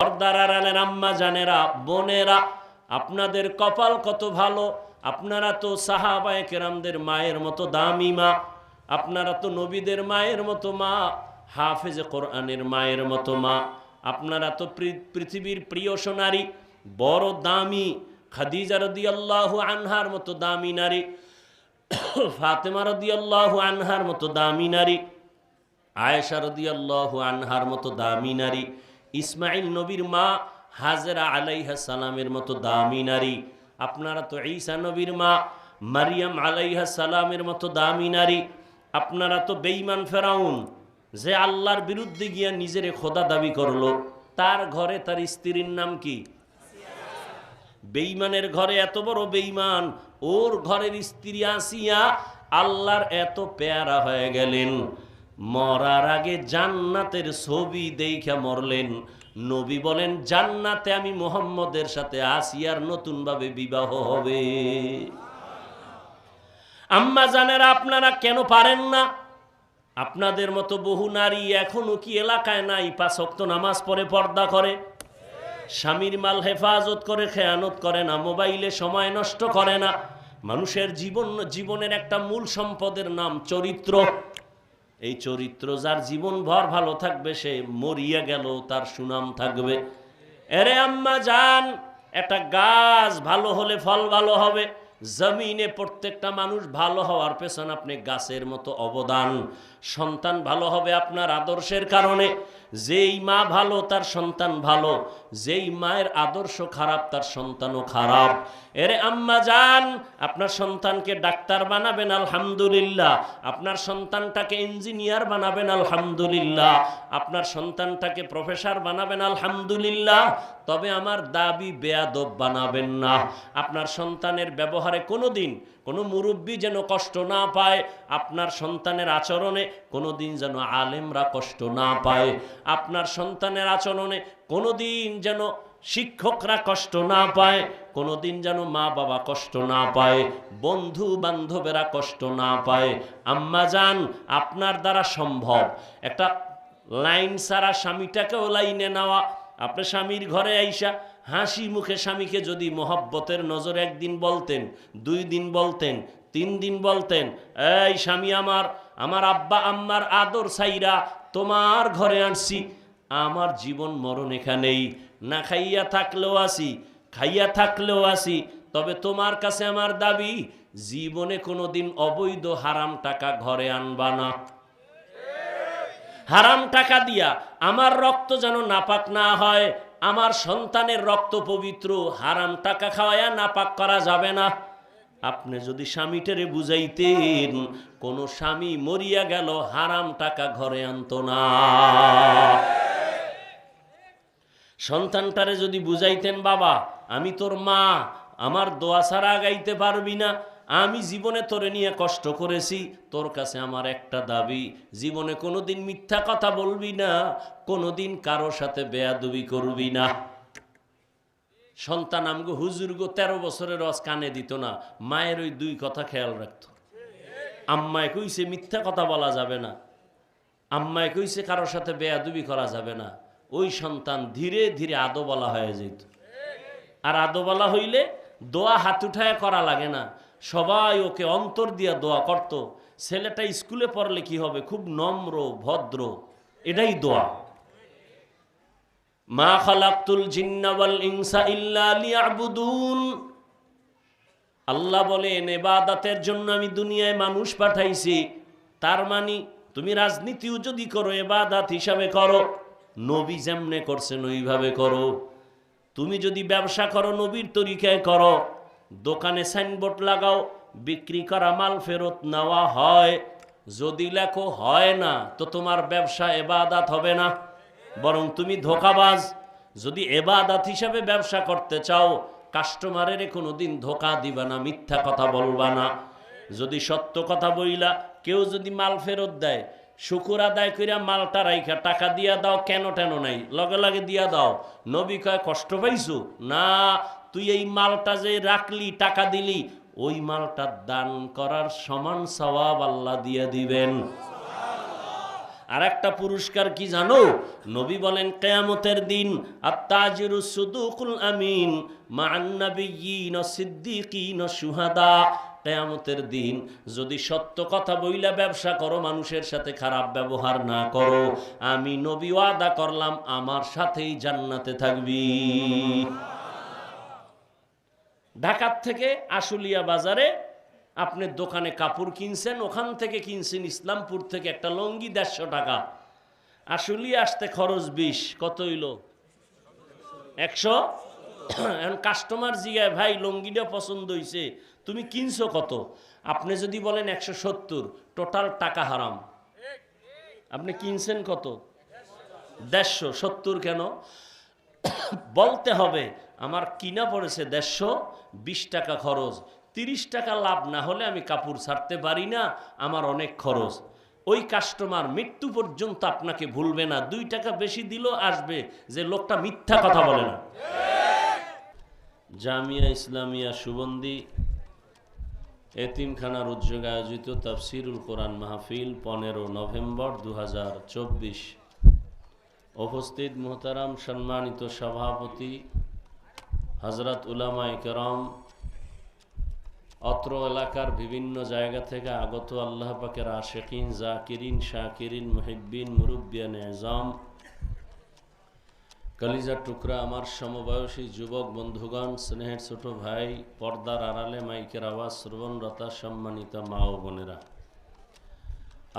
পর্দারালের আম্মা জানেরা, বোনেরা, আপনাদের কপাল কত ভালো, আপনারা তো সাহাবায়ে কেরামদের মায়ের মতো দামি মা, আপনারা তো নবীদের মায়ের মতো মা, হাফেজে কোরআনের মায়ের মতো মা, আপনারা তো পৃথিবীর প্রিয় সোনারী, বড় দামি, খাদিজা রদিয়াল্লাহু আনহার মতো দামি নারী, ফাতেমা রদিয়াল্লাহু আনহার মতো দামি নারী, আয়েশা রদিয়াল্লাহু আনহার মতো দামি নারী ইসমাইল নবীর মা হাজরা আলাইহা সালামের মতো দামি নারী। আপনারা তো ঈসা নবীর মা, মারিয়াম আলাইহা সালামের মতো দামি নারী। আপনারা তো বেঈমান ফেরাউন, যে আল্লাহর বিরুদ্ধে গিয়া নিজেরে খোদা দাবি করল। তার ঘরে তার স্ত্রীর নাম কি? বেইমানের ঘরে এত বড় বেইমান ওর ঘরের স্ত্রী আসিয়া আল্লাহর এত পেয়ারা হয়ে গেলেন। মরার আগে জান্নাতের ছবি দেখা মরলেন। নবী বলেন, জান্নাতে আমি মোহাম্মদের সাথে আসিয়ার নতুনভাবে বিবাহ হবে। আম্মা জানেরা, আপনারা কেন পারেন না? আপনাদের মতো বহু নারী এখনও কি এলাকায় নাই? পাঁচক্ত নামাজ পড়ে পর্দা করে। স্বামীর মাল হেফাজত করে, খেয়ানত করে না। মোবাইলে সময় নষ্ট করে না। মানুষের জীবন, জীবনের একটা মূল সম্পদের নাম চরিত্র। এই চরিত্র যার জীবন ভর ভালো থাকবে, সে মরিয়া গেল, তার সুনাম থাকবে। এরে আম্মা যান একটা গাছ ভালো হলে ফল ভালো হবে। জমিনে প্রত্যেকটা মানুষ ভালো হওয়ার পেছনে আপনি গাছের মতো অবদান। সন্তান ভালো হবে আপনার আদর্শের কারণে। যেই মা ভালো, তার সন্তান ভালো। যেই মায়ের আদর্শ খারাপ, তার সন্তানও খারাপ। এরে আম্মা যান আপনার সন্তানকে ডাক্তার বানাবেন, আলহামদুলিল্লাহ। আপনার সন্তানটাকে ইঞ্জিনিয়ার বানাবেন, আলহামদুলিল্লাহ। আপনার সন্তানটাকে প্রফেসর বানাবেন, আলহামদুলিল্লাহ। তবে আমার দাবি বেয়াদব বানাবেন না। আপনার সন্তানের ব্যবহারে কোনো দিন কোনো মুরব্বী যেন কষ্ট না পায়, আপনার সন্তানের আচরণে কোনো দিন যেন আলেমরা কষ্ট না পায়, আপনার সন্তানের আচরণে কোনো দিন যেন শিক্ষকরা কষ্ট না পায় কোনো দিন যেন মা বাবা কষ্ট না পায় বন্ধু বান্ধবেরা কষ্ট না পায়। আম্মা যান, আপনার দ্বারা সম্ভব। একটা লাইন সারা স্বামীটাকেও লাইনে নেওয়া আপনি স্বামীর ঘরে আইসা হাসি মুখে স্বামীকে যদি মহব্বতের নজর একদিন বলতেন, দুই দিন বলতেন, তিন দিন বলতেন, এই স্বামী আমার আমার আব্বা আম্মার আদর সাইরা তোমার ঘরে আনছি আমার জীবন মরণ এখানেই, না খাইয়া থাকলেও আসি, খাইয়া থাকলেও আসি, তবে তোমার কাছে আমার দাবি, জীবনে কোনোদিন অবৈধ হারাম টাকা ঘরে আনবা না। হারাম টাকা দিয়া আমার রক্ত যেন নাপাক না হয়, আমার সন্তানের রক্ত পবিত্র, হারাম টাকা খাওয়ায়া নাপাক করা যাবে না। আপনি যদি স্বামীটারে বুঝাইতেন, কোন স্বামী মরিয়া গেল, হারাম টাকা ঘরে আনতো না। সন্তানটারে যদি বুঝাইতেন, বাবা, আমি তোর মা, আমার দোয়া ছাড়া গাইতে পারবি না। আমি জীবনে তোরে নিয়ে কষ্ট করেছি, তোর কাছে আমার একটা দাবি। জীবনে কোনোদিন মিথ্যা কথা বলবি না, কোনোদিন কারোর সাথে বেয়াদবি করবি না। সন্তান আমগো হুজুরগো তেরো বছরের রস কানে দিত না, মায়ের ওই দুই কথা খেয়াল রাখতো। আম্মায় কইছে, মিথ্যা কথা বলা যাবে না। আম্মায় কইছে, কারোর সাথে বেয়াদবি করা যাবে না। ওই সন্তান ধীরে ধীরে আদো বলা হয়ে যেত। আর আদো বলা হইলে দোয়া হাত উঠায় করা লাগে না। সবাই ওকে অন্তর দিয়া দোয়া করত। ছেলেটা স্কুলে পড়লে কি হবে? খুব নম্র, ভদ্র। এটাই দোয়া। মা খালাক্তুল জিন্নাওয়াল ইনসা ইল্লা লিয়াবুদুন। আল্লাহ বলেন, এবাদাতের জন্য আমি দুনিয়ায় মানুষ পাঠাইছি। তার মানে তুমি রাজনীতিও যদি করো, এবাদাত হিসাবে করো। নবী যেমনে করছেন, ওইভাবে করো। তুমি যদি ব্যবসা করো, নবীর তরিকায় করো। দোকানে সাইনবোর্ড লাগাও, বিক্রি করা মাল ফেরত নেওয়া হয়। যদি লেখো হয় না, তো তোমার ব্যবসা এবাদাত হবে না। বরং তুমি ধোকাবাজ। যদি এবাদাত হিসাবে ব্যবসা করতে চাও কাস্টমারের কোনো দিন ধোকা দিবা না, মিথ্যা কথা বলবা না। যদি সত্য কথা বইলা, কেউ যদি মাল ফেরত দেয়, শুকুর আদায় করিয়া মালটা রাইখা টাকা দিয়া দাও, কেন টেন নাই? লগে লগে দিয়া দাও। নবী কয়, কষ্ট পাইছো? না তুই এই মালটা যে রাখলি, টাকা দিলি, ওই মালটা দান করার সমান সওয়াব আল্লাহ দিয়ে দিবেন। আর একটা পুরস্কার কি জানো? নবী বলেন, কেয়ামতের দিন কেয়ামতের দিন যদি সত্য কথা বইলা ব্যবসা করো, মানুষের সাথে খারাপ ব্যবহার না করো। আমি নবী ওয়াদা করলাম, আমার সাথেই জান্নাতে থাকবি। ঢাকার থেকে আশুলিয়া বাজারে আপনি দোকানে কাপড় কিনছেন, ওখান থেকে কিনছেন ইসলামপুর থেকে একটা লঙ্গি দেড়শো টাকা। আশুলিয়া আসতে খরচ বিশ, কত হইল? একশো? এখন কাস্টমার জিগায় ভাই, লঙ্গিটা পছন্দ হয়েছে তুমি কিনছো কত? আপনি যদি বলেন একশো সত্তর টোটাল টাকা হারাম। আপনি কিনছেন কত? দেড়শো, সত্তর কেন? বলতে হবে, আমার কিনা পড়েছে দেড়শো বিশ টাকা খরচ, তিরিশ টাকা লাভ না হলে আমি কাপড় ছাড়তে পারি না, আমার অনেক খরচ। ওই কাস্টমার মৃত্যু পর্যন্ত আপনাকে ভুলবে না, দুই টাকা বেশি দিলেও আসবে যে লোকটা মিথ্যা কথা বলে না। জামিয়া ইসলামিয়া সুবন্দি এতিমখানার উদ্যোগে আয়োজিত তাফসিরুল কোরআন মাহফিল পনেরো নভেম্বর দু উপস্থিত মোহতারাম সম্মানিত সভাপতি হজরত উলামা একরম অত্র এলাকার বিভিন্ন জায়গা থেকে আগত আল্লাহ পাকের আশেকিন, জাকিরিন, শাকিরিন, মুহিব্বিন মুরব্বিয়ান এজম কলিজার টুকরা আমার সমবয়সী যুবক বন্ধুগণ, স্নেহের ছোট ভাই, পর্দার আড়ালে মাইকের আওয়াজ, শ্রবণরতা সম্মানিত মা ও বোনেরা।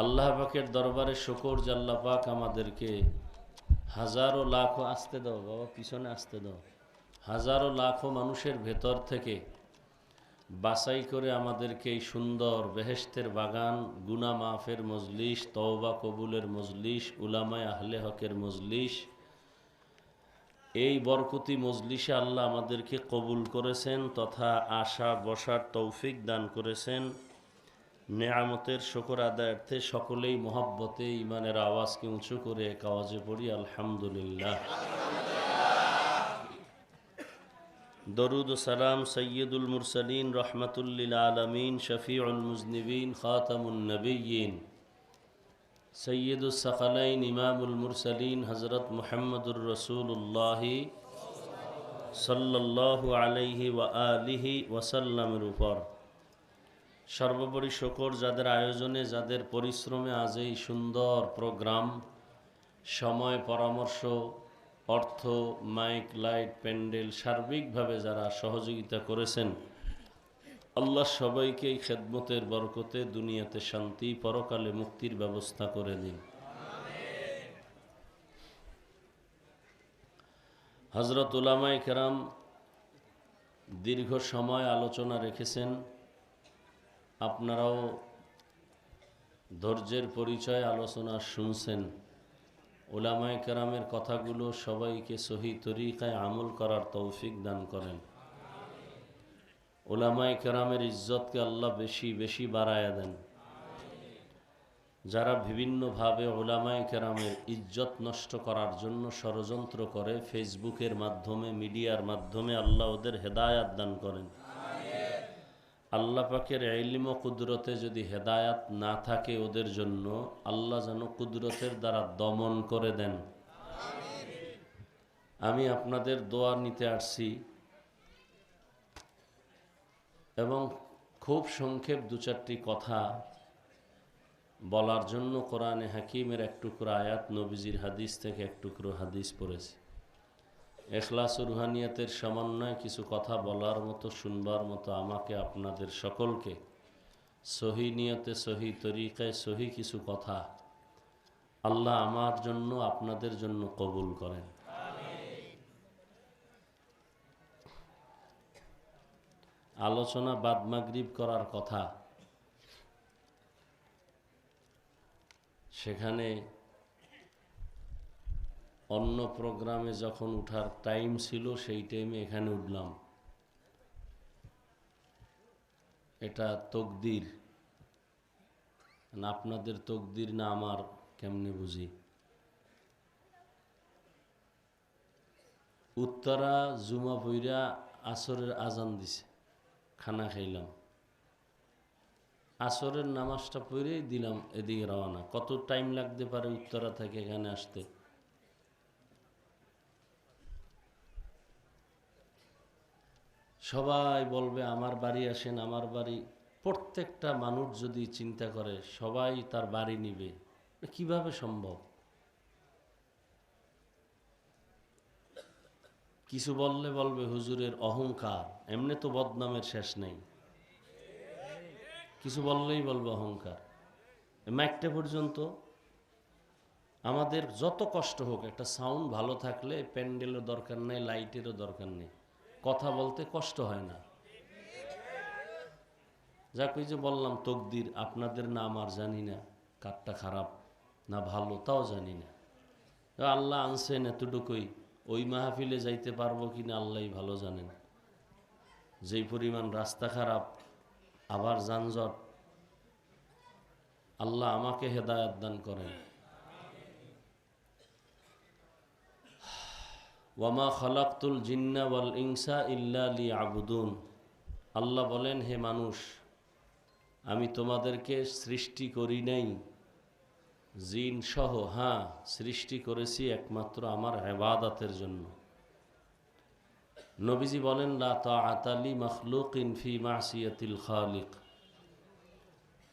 আল্লাহ পাকের দরবারে শকর জাল্লা পাক আমাদেরকে হাজারো লাখো আসতে দাও, বাবা, পিছনে আসতে দাও। হাজারো লাখো মানুষের ভেতর থেকে বাছাই করে আমাদেরকে এই সুন্দর বেহেস্তের বাগান, গুনা মাফের মজলিস, তওবা কবুলের মজলিস, উলামায় আহলে হকের মজলিস, এই বরকতি মজলিসে আল্লাহ আমাদেরকে কবুল করেছেন তথা আশা, বসার তৌফিক দান করেছেন। নেয়ামতের শকর আদায়ার্থে সকলেই মহব্বতে ইমানের আওয়াজকে উঁচু করে এক আওয়াজে পড়ি, আলহামদুলিল্লাহ। দরুদ সালাম সৈয়দুল মুরসলিন রহমতুল্লিল আলমিন, শফিউল মুজনিবিন, খাতামুন নবীন সৈয়দুল সকালাইন ইমামুল মুরসলিন হজরত মোহাম্মদুর রসুল্লাহ সাল্লাল্লাহু আলাইহি ওয়া আলিহি ওয়াসাল্লামের উপর। সর্বোপরি শকর যাদের আয়োজনে, যাদের পরিশ্রমে আজ এই সুন্দর প্রোগ্রাম, সময় পরামর্শ অর্থ, মাইক, লাইট, প্যান্ডেল, সার্বিকভাবে যারা সহযোগিতা করেছেন, আল্লাহ সবাইকে এই খেদমতের বরকতে দুনিয়াতে শান্তি, পরকালে মুক্তির ব্যবস্থা করে দিন। হজরত উলামায় কেরাম দীর্ঘ সময় আলোচনা রেখেছেন। আপনারাও ধৈর্যের পরিচয় আলোচনা শুনছেন। ওলামায় কেরামের কথাগুলো সবাইকে সহি তরিকায় আমল করার তৌফিক দান করেন। ওলামায় কেরামের ইজ্জতকে আল্লাহ বেশি বেশি বাড়ায়া দেন। যারা বিভিন্নভাবে ওলামায় কেরামের ইজ্জত নষ্ট করার জন্য ষড়যন্ত্র করে, ফেসবুকের মাধ্যমে, মিডিয়ার মাধ্যমে আল্লাহ ওদের হেদায়াত দান করেন। আল্লাহ পাকের এলিম ও কুদরতে যদি হেদায়াত না থাকে ওদের জন্য, আল্লাহ যেন কুদরতের দ্বারা দমন করে দেন। আমি আপনাদের দোয়া নিতে আসছি। এবং খুব সংক্ষেপ দু চারটি কথা বলার জন্য কোরআনে হাকিমের এক টুকরো আয়াত, নবীজির হাদিস থেকে এক টুকরো হাদিস পড়েছি। এখলাস রুহানিয়াতের সমন্বয়ে কিছু কথা বলার মতো, শুনবার মতো আমাকে আপনাদের সকলকে সহি নিয়তে, সহি তরিকায়, সহি কিছু কথা আল্লাহ আমার জন্য, আপনাদের জন্য কবুল করেন। আলোচনা বাদমাগরিব করার কথা। সেখানে অন্য প্রোগ্রামে যখন উঠার টাইম ছিল, সেই টাইমে এখানে উঠলাম। এটা তকদির। আপনাদের তকদির না আমার, কেমনে বুঝি? উত্তরা জুমা বইরা আসরের আজান দিছে, খানা খাইলাম। আসরের নামাজটা পড়েই দিলাম এদিকে রওনা। কত টাইম লাগতে পারে উত্তরা থেকে এখানে আসতে? সবাই বলবে, আমার বাড়ি আসেন, আমার বাড়ি। প্রত্যেকটা মানুষ যদি চিন্তা করে, সবাই তার বাড়ি নিবে। কীভাবে সম্ভব? কিছু বললে বলবে, হুজুরের অহংকার। এমনি তো বদনামের শেষ নেই। কিছু বললেই বলবে, অহংকার। মাইকটা পর্যন্ত আমাদের যত কষ্ট হোক, একটা সাউন্ড ভালো থাকলে প্যান্ডেলের দরকার নেই, লাইটেরও দরকার নেই। কথা বলতে কষ্ট হয় না। যাক, ওই যে বললাম, তকদির, আপনাদের না আমার জানি না, কারটা খারাপ, না ভালো, তাও জানি না। আল্লাহ আনছেন এতটুকুই, ওই মাহফিলে যাইতে পারব কি না আল্লাহই ভালো জানেন। যেই পরিমাণ রাস্তা খারাপ, আবার যানজট, আল্লাহ আমাকে হেদায়াত দান করেন। ওয়ামা খালাক্তুল জিন্না ওয়াল ইনসা ইল্লা লি আবুদুন আল্লাহ বলেন, হে মানুষ, আমি তোমাদেরকে সৃষ্টি করি নাই। জিন সহ হ্যাঁ সৃষ্টি করেছি একমাত্র আমার হেবাদাতের জন্য। নবীজি বলেন, লা তাআতালি মাখলুকিন ফি মাসিয়াতিল খালিক।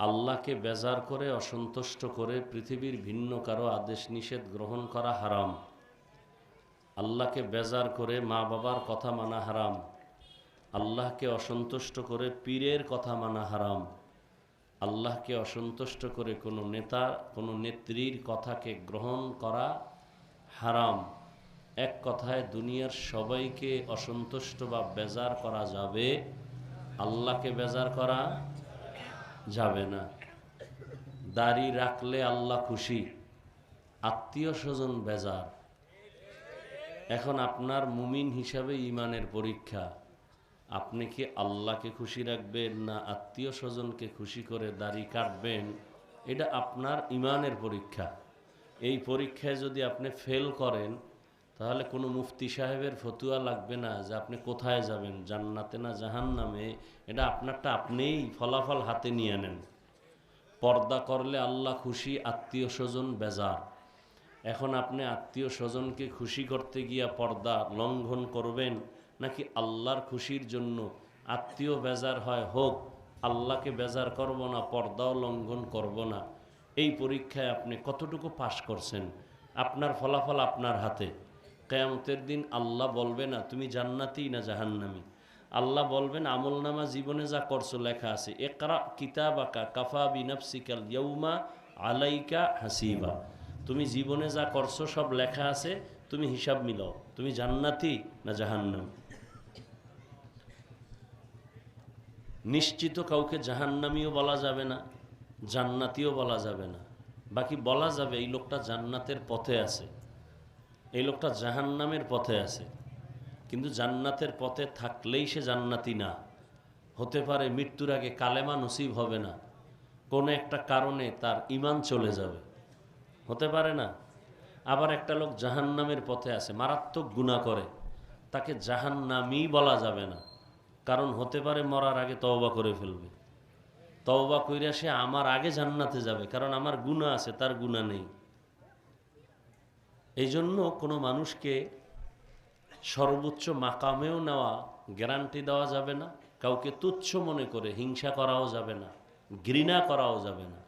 আল্লাহকে বেজার করে, অসন্তুষ্ট করে পৃথিবীর ভিন্ন কারও আদেশ নিষেধ গ্রহণ করা হারাম। আল্লাহকে বেজার করে মা বাবার কথা মানা হারাম, আল্লাহকে অসন্তুষ্ট করে পীরের কথা মানা হারাম, আল্লাহকে অসন্তুষ্ট করে কোনো নেতা, কোনো নেত্রীর কথাকে গ্রহণ করা হারাম। এক কথায়, দুনিয়ার সবাইকে অসন্তুষ্ট বা বেজার করা যাবে, আল্লাহকে বেজার করা যাবে না। দাড়ি রাখলে আল্লাহ খুশি, আত্মীয় স্বজন বেজার। এখন আপনার মুমিন হিসাবে ইমানের পরীক্ষা। আপনি কি আল্লাহকে খুশি রাখবেন না আত্মীয় স্বজনকে খুশি করে দাড়ি কাটবেন? এটা আপনার ইমানের পরীক্ষা। এই পরীক্ষায় যদি আপনি ফেল করেন, তাহলে কোনো মুফতি সাহেবের ফতুয়া লাগবে না যে আপনি কোথায় যাবেন, জান্নাতে না জাহান নামে এটা আপনারটা আপনিই ফলাফল হাতে নিয়ে নেন। পর্দা করলে আল্লাহ খুশি, আত্মীয় স্বজন বেজার। এখন আপনি আত্মীয় স্বজনকে খুশি করতে গিয়া পর্দা লঙ্ঘন করবেন, নাকি আল্লাহর খুশির জন্য আত্মীয় বেজার হয়, হোক, আল্লাহকে বেজার করব না, পর্দাও লঙ্ঘন করব না। এই পরীক্ষায় আপনি কতটুকু পাশ করছেন? আপনার ফলাফল আপনার হাতে। কেয়ামতের দিন আল্লাহ বলবে না, তুমি জান্নাতি না জাহান্নামি? আল্লাহ বলবেন, আমল নামা জীবনে যা করছ, লেখা আছে একরা কিতাবাকা কাফা বিনাফসিকাল ইয়ৌমা আলাইকা হাসিবা। তুমি জীবনে যা করছ, সব লেখা আছে, তুমি হিসাব মিলাও। তুমি জান্নাতি না জাহান্নাম? নিশ্চিত কাউকে জাহান্নামিও বলা যাবে না, জান্নাতিও বলা যাবে না। বাকি বলা যাবে, এই লোকটা জান্নাতের পথে আছে। এই লোকটা জাহান্নামের পথে আছে। কিন্তু জান্নাতের পথে থাকলেই সে জান্নাতি না। হতে পারে মৃত্যুর আগে কালেমা নসিব হবে না। কোনো একটা কারণে তার ইমান চলে যাবে। হতে পারে না। আবার একটা লোক জাহান্নামের পথে আছে, মারাত্মক গুণা করে। তাকে জাহান্নামই বলা যাবে না। কারণ হতে পারে মরার আগে তওবা করে ফেলবে। তওবা কইরা সে আমার আগে জান্নাতে যাবে, কারণ আমার গুণা আছে, তার গুণা নেই। এই জন্য কোনো মানুষকে সর্বোচ্চ মাকামেও নেওয়া, গ্যারান্টি দেওয়া যাবে না। কাউকে তুচ্ছ মনে করে, হিংসা করাও যাবে না, ঘৃণা করাও যাবে না।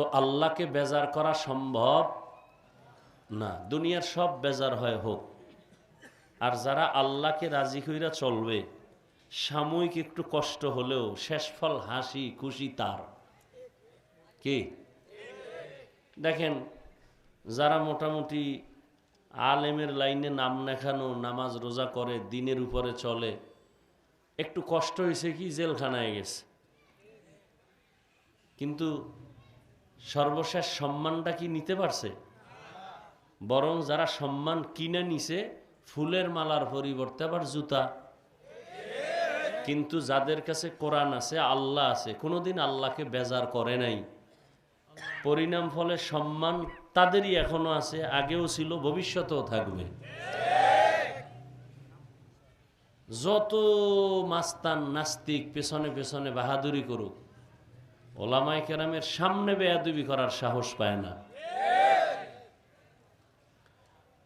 তো আল্লাহকে বেজার করা সম্ভব না। দুনিয়ার সব বেজার হয়, হোক। আর যারা আল্লাহকে রাজি কইরা চলবে, সাময়িক একটু কষ্ট হলেও শেষ ফল হাসি খুশি তার। কি? দেখেন, যারা মোটামুটি আলেমের লাইনে নাম লেখানো নামাজ রোজা করে, দিনের উপরে চলে, একটু কষ্ট হয়েছে কি, জেলখানায় গেছে। কিন্তু সর্বশেষ সম্মানটা কি নিতে পারছে? বরং যারা সম্মান কিনে নিছে, ফুলের মালার পরিবর্তে আবার জুতা। কিন্তু যাদের কাছে কোরআন আছে, আল্লাহ আছে, কোনোদিন আল্লাহকে বেজার করে নাই। পরিণাম ফলে সম্মান তাদেরই এখনও আছে, আগেও ছিল, ভবিষ্যতেও থাকবে। যত মাস্তান, নাস্তিক, পেছনে পেছনে বাহাদুরি করুক ওলামাই কেরামের সামনে বেয়াদুবি করার সাহস পায় না।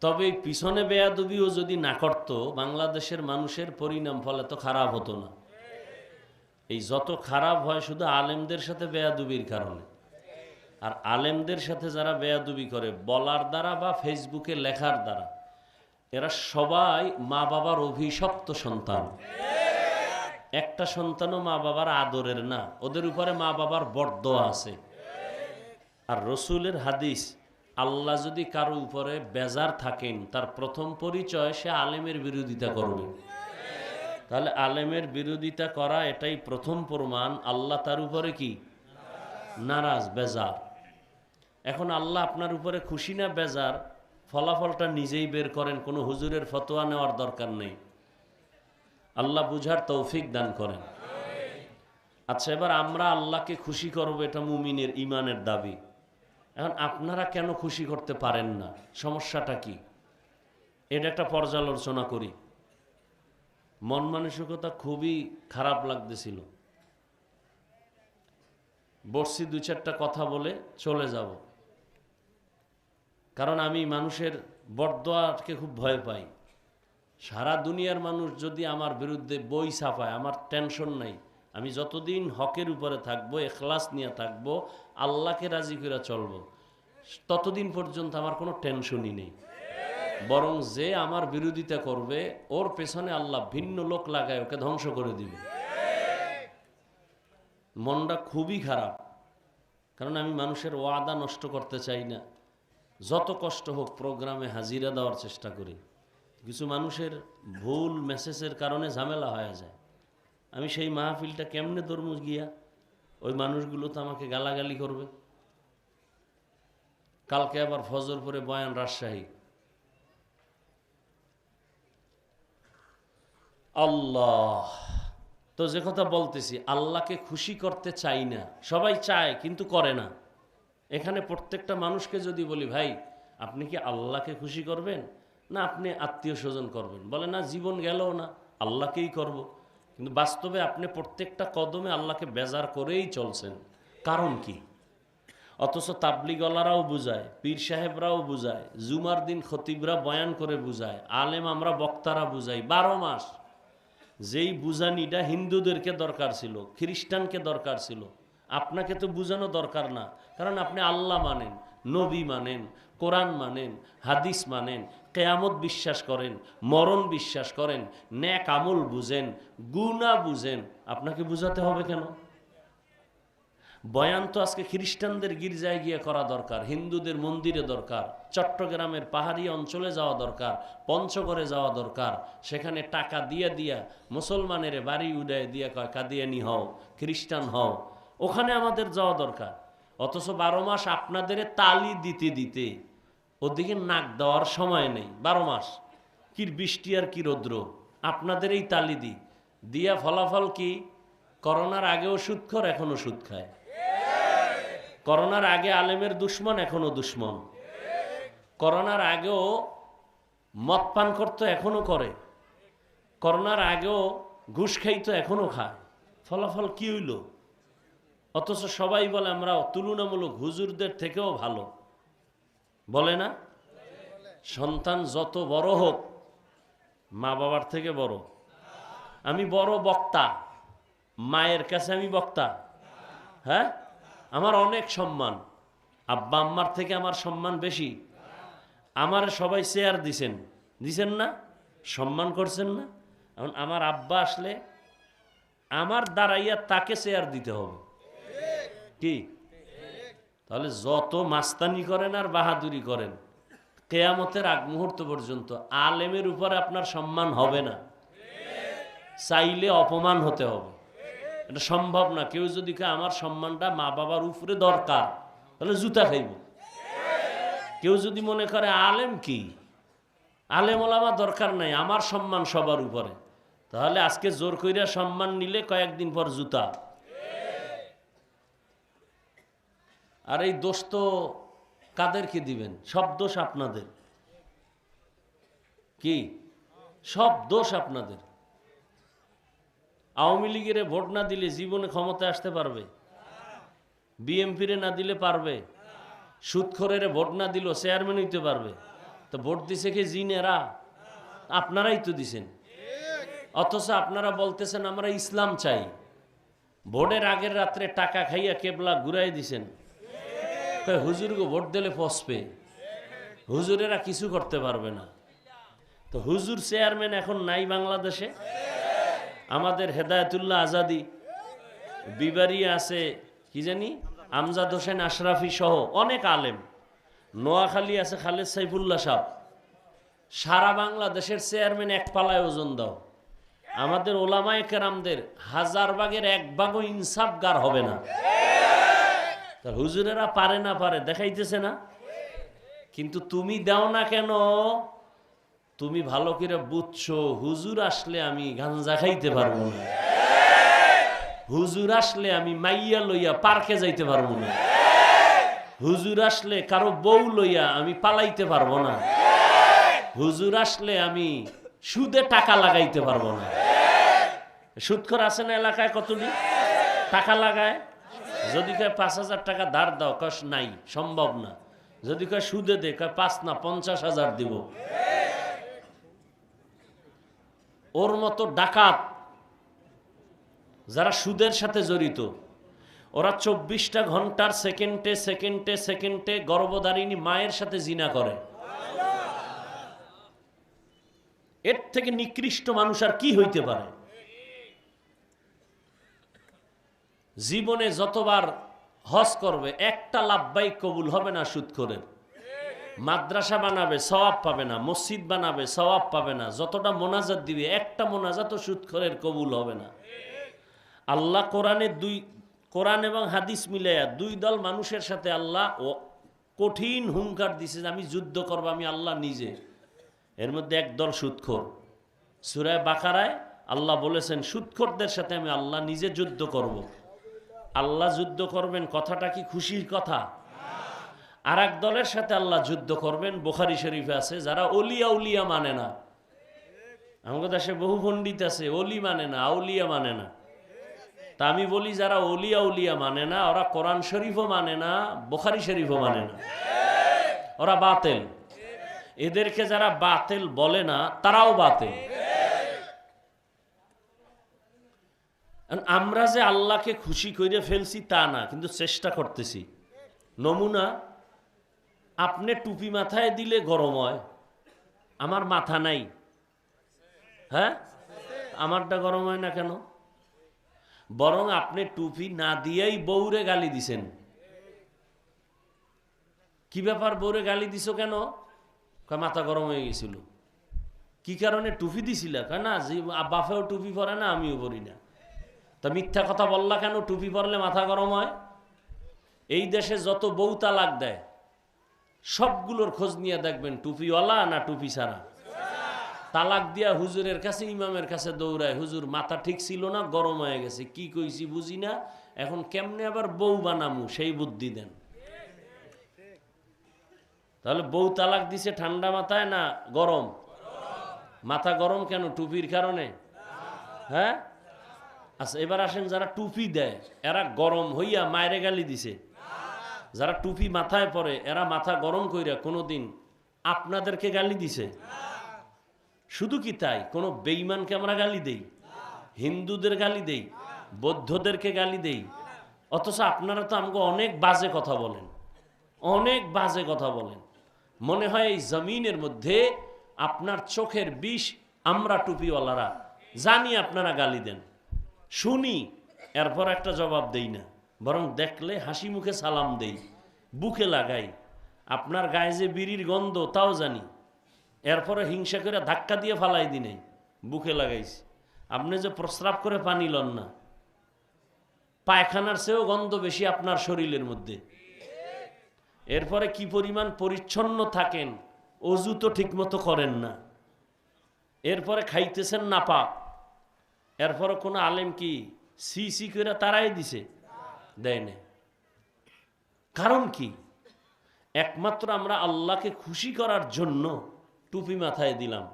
তবে পিছনে বেয়াদুবিও যদি না করত, বাংলাদেশের মানুষের পরিণাম ফলে তো খারাপ হতো না। এই যত খারাপ হয় শুধু আলেমদের সাথে বেয়াদুবির কারণে। আর আলেমদের সাথে যারা বেয়াদুবি করে, বলার দ্বারা বা ফেসবুকে লেখার দ্বারা, এরা সবাই মা বাবার অভিশপ্ত সন্তান। একটা সন্তানও মা বাবার আদরের না। ওদের উপরে মা বাবার বর্দ আছে। আর রসুলের হাদিস, আল্লাহ যদি কারও উপরে বেজার থাকেন, তার প্রথম পরিচয় সে আলেমের বিরোধিতা করবে। তাহলে আলেমের বিরোধিতা করা এটাই প্রথম প্রমাণ, আল্লাহ তার উপরে কি? নারাজ, বেজার। এখন আল্লাহ আপনার উপরে খুশি না, বেজার? ফলাফলটা নিজেই বের করেন, কোনো হুজুরের ফতোয়া নেওয়ার দরকার নেই। আল্লাহ বুঝার তৌফিক দান করেন। আচ্ছা এবার আমরা আল্লাহকে খুশি করব, এটা মুমিনের ইমানের দাবি। এখন আপনারা কেন খুশি করতে পারেন না? সমস্যাটা কি? এটা একটা পর্যালোচনা করি। মন মানসিকতা খুবই খারাপ লাগতেছিল। বসছি দু চারটা কথা বলে চলে যাব। কারণ আমি মানুষের বরদোয়াকে খুব ভয় পাই। সারা দুনিয়ার মানুষ যদি আমার বিরুদ্ধে বই ছাপায়, আমার টেনশন নাই। আমি যতদিন হকের উপরে থাকব, এখলাস নিয়ে থাকব, আল্লাহকে রাজি করে চলবো, ততদিন পর্যন্ত আমার কোনো টেনশনই নেই। বরং যে আমার বিরোধিতা করবে, ওর পেছনে আল্লাহ ভিন্ন লোক লাগায়, ওকে ধ্বংস করে দিবে। মনটা খুবই খারাপ, কারণ আমি মানুষের ওয়াদা নষ্ট করতে চাই না। যত কষ্ট হোক, প্রোগ্রামে হাজিরা দেওয়ার চেষ্টা করি। কিছু মানুষের ভুল মেসেজের কারণে ঝামেলা হয়ে যায়। আমি সেই মাহফিলটা কেমনে তরমুজ গিয়া? ওই মানুষগুলো তো আমাকে গালাগালি করবে। কালকে আবার ফজর পরে বয়ান রাজশাহী। আল্লাহ, তো যে কথা বলতেছি, আল্লাহকে খুশি করতে চাই না। সবাই চায়, কিন্তু করে না। এখানে প্রত্যেকটা মানুষকে যদি বলি, ভাই, আপনি কি আল্লাহকে খুশি করবেন? না, আপনি আত্মীয় স্বজন করবেন। বলে, না, জীবন গেলেও না, আল্লাহকেই করব। কিন্তু বাস্তবে আপনি প্রত্যেকটা কদমে আল্লাহকে বেজার করেই চলছেন। কারণ কি? অথচ তাবলিগলারাও বুঝায়, পীর সাহেবরাও বুঝায়, জুমার দিন খতিবরা বয়ান করে বুঝায়, আলেম আমরা বক্তারা বুঝাই, বারো মাস। যেই বুঝানিটা হিন্দুদেরকে দরকার ছিল, খ্রিস্টানকে দরকার ছিল, আপনাকে তো বুঝানো দরকার না। কারণ আপনি আল্লাহ মানেন, নবী মানেন, কোরআন মানেন, হাদিস মানেন কেয়ামত বিশ্বাস করেন, মরণ বিশ্বাস করেন ন্যাক আমল বুঝেন গুণা বুঝেন, আপনাকে বুঝাতে হবে কেন? বয়ান তো আজকে খ্রিস্টানদের গির্জায় গিয়ে করা দরকার, হিন্দুদের মন্দিরে দরকার, চট্টগ্রামের পাহাড়ি অঞ্চলে যাওয়া দরকার, পঞ্চগড়ে যাওয়া দরকার, সেখানে টাকা দিয়ে দিয়া মুসলমানের বাড়ি উড়ায় দিয়ে কয়, কাদিয়ানি হও, খ্রিস্টান হও। ওখানে আমাদের যাওয়া দরকার। অথচ বারো মাস আপনাদের তালি দিতে দিতে ওদিকে নাক দেওয়ার সময় নেই, বারো মাস। কি বৃষ্টি আর কি রৌদ্র। আপনাদের এই তালি দি। দিয়া ফলাফল কি? করোনার আগেও খর এখনও সুদ খায়। করোনার আগে আলেমের দুশ্মন এখনও দুশ্মন। করোনার আগেও মদ পান করতো এখনও করে। করোনার আগেও ঘুষ খাইতো এখনও খায়। ফলাফল কি হইল? অথচ সবাই বলে আমরা তুলনামূলক হুজুরদের থেকেও ভালো। বলে না? সন্তান যত বড় হোক, মা বাবার থেকে বড়। আমি বড় বক্তা, মায়ের কাছে আমি বক্তা। হ্যাঁ? আমার অনেক সম্মান। আব্বা আম্মার থেকে আমার সম্মান বেশি। আমার সবাই চেয়ার দিছেন। দিছেন না? সম্মান করছেন না? এখন আমার আব্বা আসলে আমার দাঁড়াইয়া তাকে চেয়ার দিতে হবে। কি? তাহলে যত মাস্তানি করেন আর বাহাদুরি করেন, কেয়ামতের আগ মুহূর্ত পর্যন্ত আলেমের উপরে আপনার সম্মান হবে না। চাইলে অপমান হতে হবে। এটা সম্ভব না। কেউ যদি আমার সম্মানটা মা বাবার উপরে দরকার তাহলে জুতা খাইব। কেউ যদি মনে করে, আলেম কি? আলেম ওলামা দরকার নাই, আমার সম্মান সবার উপরে তাহলে আজকে জোর কইরা সম্মান নিলে কয়েকদিন পর জুতা। আর এই দোষ তো কাদেরকে দিবেন? সব দোষ আপনাদের। কি? সব দোষ আপনাদের। আওয়ামী লীগের ভোট না দিলে জীবনে ক্ষমতায় আসতে পারবে? বিএমপিরে না দিলে পারবে? সুদখোরের ভোট না দিলেও চেয়ারম্যান হইতে পারবে? তো ভোট দিছে কি জিনেরা? আপনারাই তো দিছেন। অথচ আপনারা বলতেছেন, আমরা ইসলাম চাই। ভোটের আগের রাত্রে টাকা খাইয়া কেবলা ঘুরাই দিছেন। হুজুরকে ভোট দিলে ফসবে হুজুরেরা কিছু করতে পারবে না। তো হুজুর চেয়ারম্যান এখন নাই বাংলাদেশে। আমাদের হেদায়তুল্লাহ আজাদি, বিবারি আছে, কি জানি, আমজাদ হোসেন আশরাফি সহ অনেক আলেম। নোয়াখালী আছে খালেদ সাইফুল্লাহ সাহ। সারা বাংলাদেশের চেয়ারম্যান এক পালায় ওজন দাও। আমাদের ওলামায় কেরামদের হাজার ভাগের এক ভাগও ইনসাফ গার হবে না। তা হুজুরেরা পারে না পারে, দেখাইতেছে না। কিন্তু তুমি দাও না কেন? তুমি ভালো করে বুঝছ, হুজুর আসলে আমি গাঞ্জা খাইতে পারব না। হুজুর আসলে আমি মাইয়া লইয়া পার্কে যাইতে পারব না। হুজুর আসলে কারও বউ লইয়া আমি পালাইতে পারব না। হুজুর আসলে আমি সুদে টাকা লাগাইতে পারব না। সুদখর আছে না এলাকায় কতটি? টাকা লাগায়? যদি কয় পাঁচ হাজার টাকা ধার দাও কস নাই, সম্ভব না। যদি কয় সুদে দে, কয় পাঁচ না, পঞ্চাশ হাজার দিব। ওর মতো ডাকাত যারা সুদের সাথে জড়িত, ওরা চব্বিশটা ঘণ্টার সেকেন্ডে সেকেন্ডে সেকেন্ডে গর্ভধারিণী মায়ের সাথে জিনা করে। এর থেকে নিকৃষ্ট মানুষ আর কি হইতে পারে? জীবনে যতবার হজ করবে, একটা লাভবাই কবুল হবে না সুদখোরের। মাদ্রাসা বানাবে, সওয়াব পাবে না। মসজিদ বানাবে, সওয়াব পাবে না। যতটা মোনাজাত দিবে, একটা মোনাজাতও সুদখোরের কবুল হবে না। আল্লাহ কোরআনের দুই, কোরআন এবং হাদিস মিলাইয়া দুই দল মানুষের সাথে আল্লাহ ও কঠিন হুঙ্কার দিছে যে আমি যুদ্ধ করব, আমি আল্লাহ নিজে। এর মধ্যে একদল সুদখোর। সুরায় বাকারায় আল্লাহ বলেছেন, সুদখোরদের সাথে আমি আল্লাহ নিজে যুদ্ধ করব। আল্লাহ যুদ্ধ করবেন, কথাটা কি খুশির কথা? আর এক দলের সাথে আল্লাহ যুদ্ধ করবেন, বোখারি শরীফে আছে, যারা অলিয়া উলিয়া মানে না। আমাদের দেশে বহু পণ্ডিত আছে, অলি মানে না, আউলিয়া মানে না। তা আমি বলি, যারা অলিয়া উলিয়া মানে না, ওরা কোরআন শরীফও মানে না, বোখারি শরীফও মানে না। ওরা বাতেল। এদেরকে যারা বাতেল বলে না, তারাও বাতেল। আমরা যে আল্লাহকে খুশি করে ফেলছি তা না, কিন্তু চেষ্টা করতেছি। নমুনা, আপনি টুপি মাথায় দিলে গরম হয়, আমার মাথা নাই। হ্যাঁ? আমারটা গরম হয় না কেন? বরং আপনি টুপি না দিয়েই বউরে গালি দিছেন। কি ব্যাপার বউরে গালি দিছো কেন? মাথা গরম হয়ে গেছিল। কি কারণে টুপি দিছিল? না, যে বাফেও টুপি পরে না, আমিও পরি না। তা মিথ্যা কথা বললা কেন? টুপি পরলে মাথা গরম হয়? এই দেশে যত বউ তালাক দেয়, সবগুলোর খোঁজ নিয়ে দেখবেন টুপিওয়ালা না টুপি ছাড়া। তালাক দিয়া হুজুরের কাছে, ইমামের কাছে দৌড়ায়, হুজুর, মাথা ঠিক ছিল না, গরম হয়ে গেছে, কি কইছি বুঝি না? এখন কেমনে আবার বউ বানামু, সেই বুদ্ধি দেন। তাহলে বউ তালাক দিছে ঠান্ডা মাথায় না গরম? মাথা গরম কেন, টুপির কারণে? হ্যাঁ? আচ্ছা এবার আসেন যারা টুপি দেয়, এরা গরম হইয়া মায়েরে গালি দিছে। যারা টুপি মাথায় পরে, এরা মাথা গরম কইরা কোনোদিন আপনাদেরকে গালি দিছে। শুধু কি তাই? কোনো বেইমানকে আমরা গালি দেই? হিন্দুদের গালি দেই? বৌদ্ধদেরকে গালি দেই? অথচ আপনারা তো আমাকে অনেক বাজে কথা বলেন। অনেক বাজে কথা বলেন। মনে হয় এই জমিনের মধ্যে আপনার চোখের বিষ আমরা টুপিওয়ালারা। জানি আপনারা গালি দেন। শুনি, এরপর একটা জবাব দেই না। বরং দেখলে হাসি মুখে সালাম দেই, বুকে লাগাই। আপনার গায়ে যে বিড়ির গন্ধ, তাও জানি। এরপরে হিংসা করে ধাক্কা দিয়ে ফালাই দিনে, বুকে লাগাইছি। আপনি যে প্রস্রাব করে পানি লন না। পায়খানার চেয়েও গন্ধ বেশি আপনার শরীরের মধ্যে। এরপরে কি পরিমাণ পরিচ্ছন্ন থাকেন, অজু তো ঠিকমতো করেন না। এরপরে খাইতেছেন না পাক এরপরে কোনো আলেম কি সি সি করে তারাই দিছে? দেয় না কারণ কি? একমাত্র আমরা আল্লাহকে খুশি করার জন্য টুপি মাথায় দিলাম।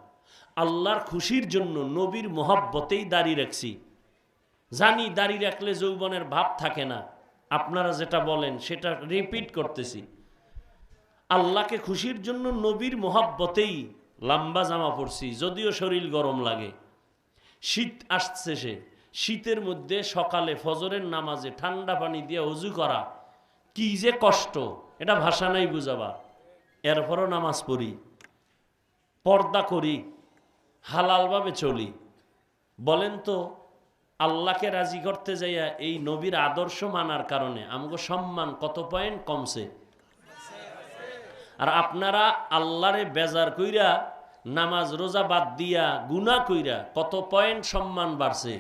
আল্লাহর খুশির জন্য নবীর মহাব্বতেই দাঁড়িয়ে রাখছি। জানি দাঁড়িয়ে রাখলে যৌবনের ভাব থাকে না। আপনারা যেটা বলেন, সেটা রিপিট করতেছি। আল্লাহকে খুশির জন্য নবীর মোহাব্বতেই লম্বা জামা পরছি, যদিও শরীর গরম লাগে। শীত আসছে সে। শীতের মধ্যে সকালে ফজরের নামাজে ঠান্ডা পানি দিয়ে অজু করা, কি যে কষ্ট, এটা ভাষা নাই বুঝাবা। এরপরও নামাজ পড়ি, পর্দা করি, হালালভাবে চলি। বলেন তো, আল্লাহকে রাজি করতে যাইয়া এই নবীর আদর্শ মানার কারণে আমগো সম্মান কত পয়েন্ট কমছে? আর আপনারা আল্লাহরে বেজার কইরা নামাজ রোজা বাদ দিয়া গুনা কইরা কত পয়েন্ট সম্মান বাড়ছে।